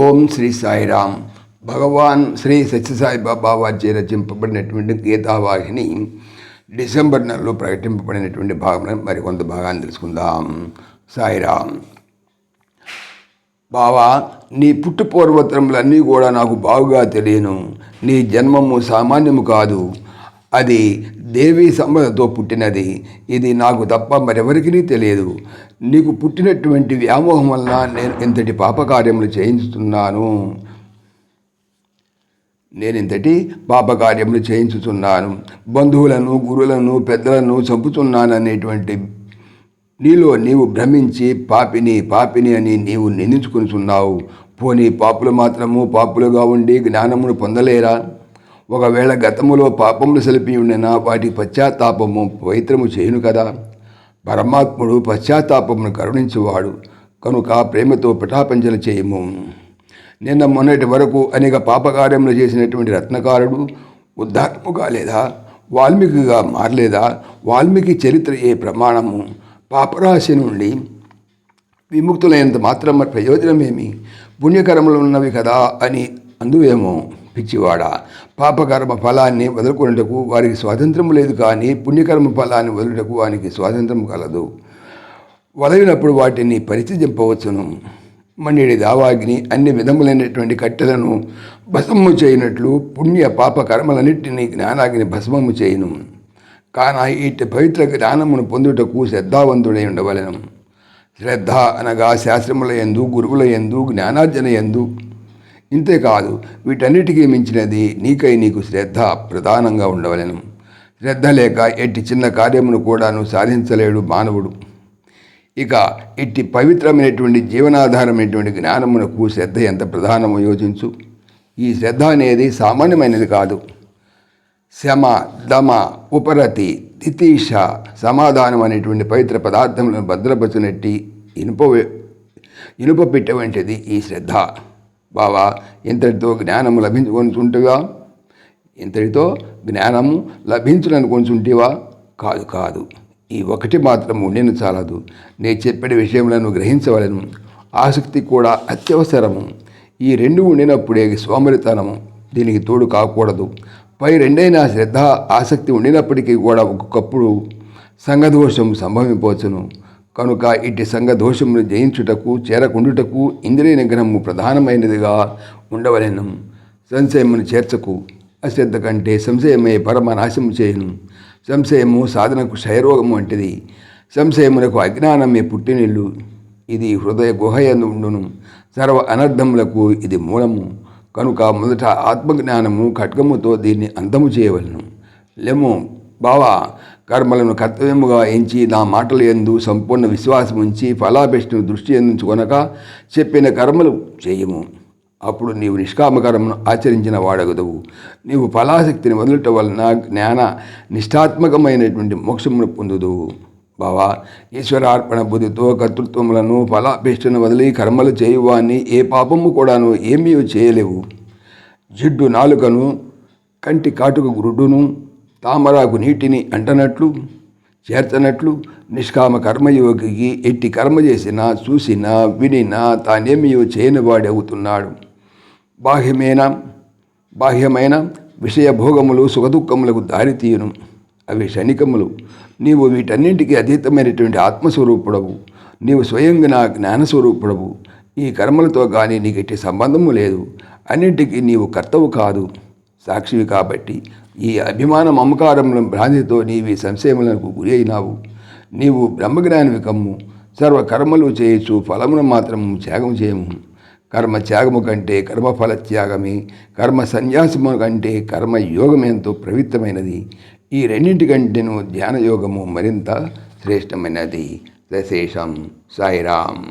ఓం శ్రీ సాయిరామ్. భగవాన్ శ్రీ సత్యసాయి బాబా వారిచే రచింపబడినటువంటి గీతావాహిని డిసెంబర్ నెలలో ప్రకటింపబడినటువంటి భాగం మరికొంత భాగాన్ని తెలుసుకుందాం. సాయిరామ్. బావా నీ పుట్టు పూర్వోత్తరములన్నీ కూడా నాకు బాగుగా తెలియను. నీ జన్మము సామాన్యము కాదు. అది దేవి సంపదతో పుట్టినది. ఇది నాకు తప్ప మరెవరికీ తెలియదు. నీకు పుట్టినటువంటి వ్యామోహం వలన నేను ఇంతటి పాపకార్యములు చేయించుతున్నాను. నేను ఇంతటి పాపకార్యములు చేయించుతున్నాను. బంధువులను గురువులను పెద్దలను చంపుతున్నాను అనేటువంటి నీలో నీవు భ్రమించి పాపిని పాపిని అని నీవు నిందించుకుంటున్నావు పోనీ పాపులు మాత్రము పాపులుగా ఉండి జ్ఞానమును పొందలేరా? ఒకవేళ గతములో పాపములు సెలిపి ఉండినా వాటి పశ్చాత్తాపము పవిత్రము చేయును కదా. పరమాత్ముడు పశ్చాత్తాపమును కరుణించువాడు కనుక ప్రేమతో పటాపంచన చేయము. నిన్న మొన్నటి వరకు అనేక పాపకార్యములు చేసినటువంటి రత్నకారుడు ఉద్ధారము కాలేదా వాల్మీకిగా మారలేదా వాల్మీకి చరిత్ర ఏ ప్రమాణము పాపరాశి నుండి విముక్తులైనంత మాత్రం ప్రయోజనమేమి పుణ్యకరములు ఉన్నవి కదా అని అందువేమో. పిచ్చివాడ. పాపకర్మ ఫలాన్ని వదులుకున్నటకు వారికి స్వాతంత్రం లేదు కానీ పుణ్యకర్మ ఫలాన్ని వదులుటకు వానికి స్వాతంత్రం కలదు. వదలినప్పుడు వాటిని పరిత్యజింపవచ్చును. మన్నిడి దావాగ్ని అన్ని విధములైనటువంటి కట్టెలను భస్మము చేయనట్లు పుణ్య పాప కర్మలన్నింటినీ జ్ఞానాగ్ని భస్మము చేయను. కాన ఇట్టి పవిత్ర జ్ఞానమును పొందుటకు శ్రద్ధావంతుడై ఉండవలెను. శ్రద్ధ అనగా శాస్త్రముల ఎందు గురువుల ఎందు జ్ఞానార్జన ఎందు ఇంతేకాదు వీటన్నిటికీ మించినది నీకై నీకు శ్రద్ధ ప్రధానంగా ఉండవలెను. శ్రద్ధ లేక ఎట్టి చిన్న కార్యమును కూడాను సాధించలేడు మానవుడు. ఇక ఇట్టి పవిత్రమైనటువంటి జీవనాధారమైనటువంటి జ్ఞానమునకు శ్రద్ధ ఎంత ప్రధానమో యోచించు. ఈ శ్రద్ధ అనేది సామాన్యమైనది కాదు. శమ దమ ఉపరతి తితీష సమాధానం అనేటువంటి పవిత్ర పదార్థములను భద్రపరచునట్టి ఇనుప ఇనుప పెట్ట వంటిది ఈ శ్రద్ధ. బావా ఇంతటితో జ్ఞానము లభించుకొనిచుంటుగా ఇంతటితో జ్ఞానము లభించుననుకొనిచుంటివా కాదు కాదు. ఈ ఒకటి మాత్రం ఉండిన చాలదు. నేను చెప్పిన విషయములను గ్రహించవలను. ఆసక్తి కూడా అత్యవసరము. ఈ రెండు ఉండినప్పుడే సోమరితనము దీనికి తోడు కాకూడదు. పై రెండైనా శ్రద్ధ ఆసక్తి ఉండినప్పటికీ కూడా ఒక్కొక్కప్పుడు సంఘదోషం సంభవించవచ్చును కనుక ఇట్టి సంఘదోషమును జయించుటకు చేరకుండుటకు ఇంద్రియ నిగ్రహము ప్రధానమైనదిగా ఉండవలెను. సంశయమును చేర్చకు. అశ్రద్ధ కంటే సంశయమే పరమ నాశము చేయను. సంశయము సాధనకు క్షయరోగము వంటిది. సంశయములకు అజ్ఞానమే పుట్టినిల్లు. ఇది హృదయ గుహయందు ఉండును. సర్వ అనర్థములకు ఇది మూలము. కనుక మొదట ఆత్మజ్ఞానము ఖడ్గముతో దీన్ని అంతము చేయవలను. లెము బావా కర్మలను కర్తవ్యముగా ఎంచి నా మాటలు ఎందు సంపూర్ణ విశ్వాసం ఉంచి ఫలాపేక్షను దృష్టి ఎందుకొనక చెప్పిన కర్మలు చేయము. అప్పుడు నీవు నిష్కామకరమును ఆచరించిన వాడగదవు. నీవు ఫలాశక్తిని వదలటం వలన జ్ఞాన నిష్ఠాత్మకమైనటువంటి మోక్షమును పొందుదువు. బావా ఈశ్వరార్పణ బుద్ధితో కర్తృత్వములను ఫలాపేక్షను వదిలి కర్మలు చేయువాన్ని ఏ పాపము కూడాను ఏమీ చేయలేవు. జిడ్డు నాలుకను కంటి కాటుక గురుడును తామరాకు నీటిని అంటనట్లు చేర్చనట్లు నిష్కామ కర్మయోగికి ఎట్టి కర్మ చేసినా చూసినా వినినా తానేమియో చేయని వాడవుతున్నాడు బాహ్యమైన? బాహ్యమైన విషయ భోగములు సుఖదుఖములకు దారితీయను. అవి క్షణికములు. నీవు వీటన్నింటికీ అతీతమైనటువంటి ఆత్మస్వరూపుడవు. నీవు స్వయంగా నా జ్ఞానస్వరూపుడవు. ఈ కర్మలతో కానీ నీకు ఎట్టి సంబంధము లేదు. అన్నింటికీ నీవు కర్తవు కాదు. సాక్షివి కాబట్టి ఈ అభిమాన మమకారముల భ్రాంతితో నీవి సంశయములకు గురి అయినావు నీవు బ్రహ్మజ్ఞానివి కమ్ము. సర్వకర్మలు చేయొచ్చు ఫలమును మాత్రం త్యాగం చేయము. కర్మ త్యాగము కంటే కర్మఫల త్యాగమే. కర్మ సన్యాసము కంటే కర్మ యోగమెంతో ప్రవిత్తమైనది. ఈ రెండింటికంటేను ధ్యాన యోగము మరింత శ్రేష్టమైనది. సశేషం సాయిరాం